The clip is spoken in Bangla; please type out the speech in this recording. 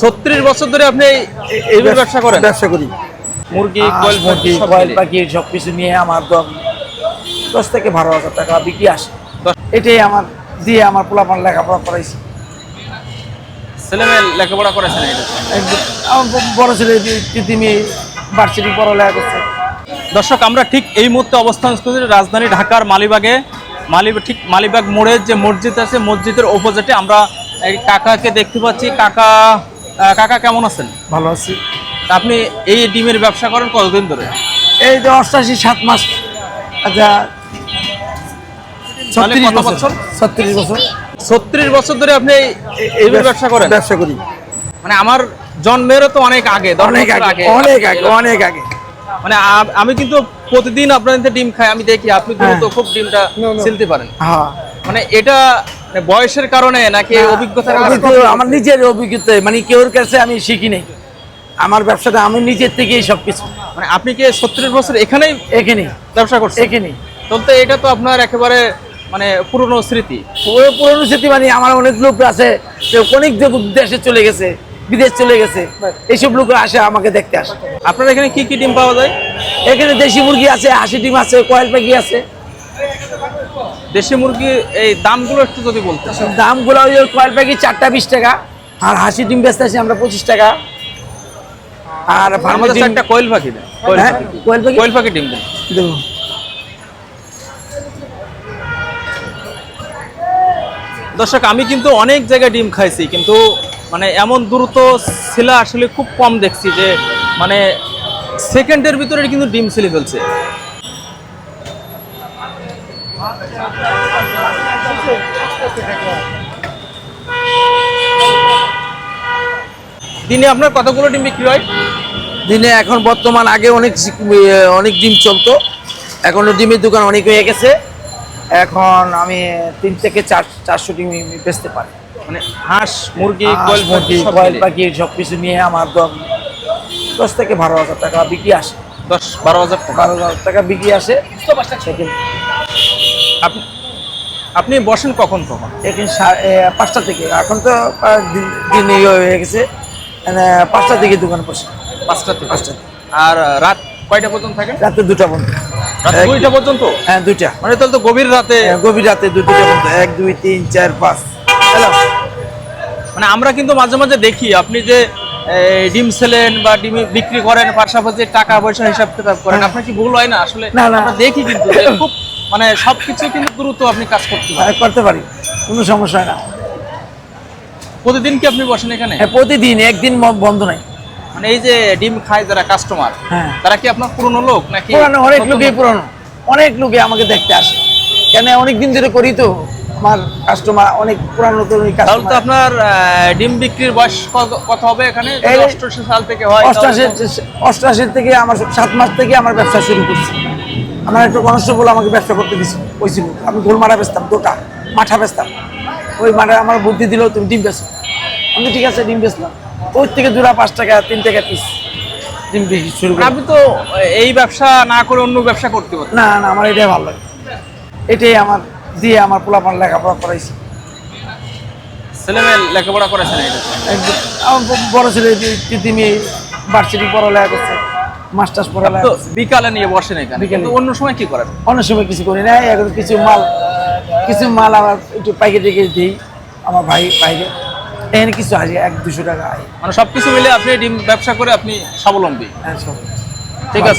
ছত্রিশ বছর ধরে আপনি এই- ব্যবসা করেন? ব্যবসা করি। মুরগি কোয়েল মুরগি কয়েল পাখি সব কিছু নিয়ে আমার দম দশ থেকে বারো হাজার টাকা বিক্রি আসে। এটাই আমার দিয়ে আমার পোলাপান লেখাপড়া করাইছি। ছেলে মেয়ে লেখাপড়া করেছেন আমার বড় ছেলে তিতিমি ভার্সিটি পড়ালেখা করছে। দর্শক আমরা ঠিক এই মুহূর্তে অবস্থান করছি রাজধানী ঢাকার মালিবাগে। মালি ঠিক মালিবাগ মোড়ের যে মসজিদ আছে মসজিদের অপোজিটে আমরা কাকাকে দেখতে পাচ্ছি। কাকা কাকা কেমন আছেন? ভালো আছি। আপনি এই ডিমের ব্যবসা করেন কতদিন ধরে? এই যে অষ্টাশি সাত মাস। আচ্ছা ছত্রিশ বছর। বছর? ছত্রিশ বছর। ছত্রিশ বছর ধরে আপনি এই- ব্যবসা করেন? ব্যবসা করি। মানে আমার জন্মেরও তো অনেক আগে অনেক আগে অনেক আগে অনেক আগে। মানে আমি কিন্তু প্রতিদিন আপনাদের ডিম খাই আমি দেখি আপনি কিন্তু হ্যাঁ। খুব ডিমটা ছিলতে পারেন। হ্যাঁ। মানে এটা মানে বয়সের কারণে নাকি অভিজ্ঞতা- আমার নিজের অভিজ্ঞতা মানে কেউর কাছে আমি শিখি নাই আমার ব্যবসাটা আমি নিজের থেকেই সবকিছু। মানে আপনি কি ছত্রিশ বছর এখানেই এখানে ব্যবসা করছেন? এখানে তো এটা তো আপনার একেবারে মানে পুরনো স্মৃতি। পুরনো স্মৃতি মানে আমার অনেক লোক আছে অনেক দেশে চলে গেছে বিদেশ চলে গেছে এইসব লোক আসে আমাকে দেখতে আসে। আপনার এখানে কি কি ডিম পাওয়া যায়? এখানে দেশি মুরগি আছে হাসি ডিম আছে কয়েল পাখি আছে। দেশি মুরগি এই দামগুলো একটু যদি বলতেন দামগুলো ওই কয়েল পাখি চারটা বিশ টাকা আর হাসি ডিম বেচতে আছি আমরা পঁচিশ টাকা আর ডিম একটা কোয়েল পাখি কোয়েল হ্যাঁ, পাখি। কোয়েল পাখি? ডিম দেন দর্শক আমি কিন্তু অনেক জায়গায় ডিম খাইছি কিন্তু মানে এমন দ্রুত ছেলে আসলে খুব কম দেখছি যে মানে সেকেন্ডের ভিতরে কিন্তু ডিম ছেলে ফেলছে দিনে আপনার কতগুলো ডিম বিক্রি হয়? দিনে এখন বর্তমান আগে অনেক অনেক ডিম চলতো। এখন ডিমের দোকান অনেক হয়ে গেছে। এখন আমি তিন থেকে চার চারশো ডিম বেচতে পারি। মানে হাঁস মুরগি হাঁস, মুরগি, কয়েল পাখি সব কিছু নিয়ে আমার দম দশ থেকে বারো হাজার টাকা বিক্রি আসে। দশ বারো হাজার টাকা। বারো হাজার টাকা বিক্রি আসে। আপনি আপনি বসেন কখন কখন এখানে পাঁচটা থেকে। এখন তো দিন- ইয়ে হয়ে গেছে। পাঁচটা থেকে দোকান বসে। পাঁচটা থেকে? পাঁচটা। আর রাত কয়টা পর্যন্ত থাকে? রাতে দুটা বন্ধ দুইটা পর্যন্ত? হ্যাঁ দুইটা। মানে তাহলে তো গভীর রাতে হ্যাঁ, গভীর রাতে দুটো বন্ধ এক দুই তিন চার পাঁচ। মানে আমরা কিন্তু মাঝে মাঝে দেখি আপনি যে ডিম সেলেন বা ডিম বিক্রি করেন পাশাপাশি টাকা পয়সা হিসাব কিতাব করেন আপনার কি ভুল হয় না? আসলে না, না। আমরা দেখি কিন্তু খুব মানে সবকিছু কিন্তু দ্রুত আপনি কাজ করতে পারেন। হ্যাঁ, করতে পারি। কোনো সমস্যা না। প্রতিদিন কি আপনি বসেন এখানে? হ্যাঁ প্রতিদিন একদিন বন্ধ নাই। মানে এই যে ডিম খায় যারা কাস্টমার হ্যাঁ। তারা কি আপনার পুরনো লোক নাকি পুরানো অনেক লোকই লোক? পুরানো। অনেক লোকে আমাকে দেখতে আসে। কেন অনেক দিন ধরে করি তো আমার কাস্টমার অনেক পুরানো তরুণী তাহলে তো আপনার ডিম বিক্রির বয়স কত- হবে এখানে? যদি এই- অষ্টআশি সাল থেকে হয় অষ্টাশি তাহলে তো- অষ্টাশি থেকে আমার সাত মাস থেকে আমার ব্যবসা শুরু করছি। আমার একটা কনস্টেবল আমাকে ব্যবসা করতে দিছিল কইছিল আমি গোলমারা বেচতাম দোকা মাঠা বেচতাম। ওই মাঠে আমার বুদ্ধি দিল তুমি ডিম বেচো। আমি ঠিক আছে ডিম বেচলাম। ওই থেকে দুরা পাঁচ টাকা তিন টাকা পিস ডিম বিক্রি শুরু করি আপনি তো এই ব্যবসা না করে অন্য ব্যবসা করতে পারেন না না আমার এটাই ভালো লাগে। এটাই আমার দিয়ে আমার পোলাপান লেখাপড়া করাইছি। ছেলে মেয়ে লেখাপড়া করেছেন এটা? একদম আমার ব- বড় ছেলে তিতিমি ভার্সিটি পড়ালেখা করছে। মাস্টার্স তো পড়ালেখা করছে। বিকালে নিয়ে বসেন এখানে। কিন্তু অন্য সময় কি করেন? অন্য সময় কিছু করি না এখন কিছু মাল কিছু মাল আমার একটু পাইকে টেকে দিই আমার ভাই বাইরে। এখানে কিছু আসে এক দুশো টাকা আয়। মানে সবকিছু মিলে আপনি ডিম ব্যবসা করে আপনি স্বাবলম্বী। হ্যাঁ, ঠিক আছে।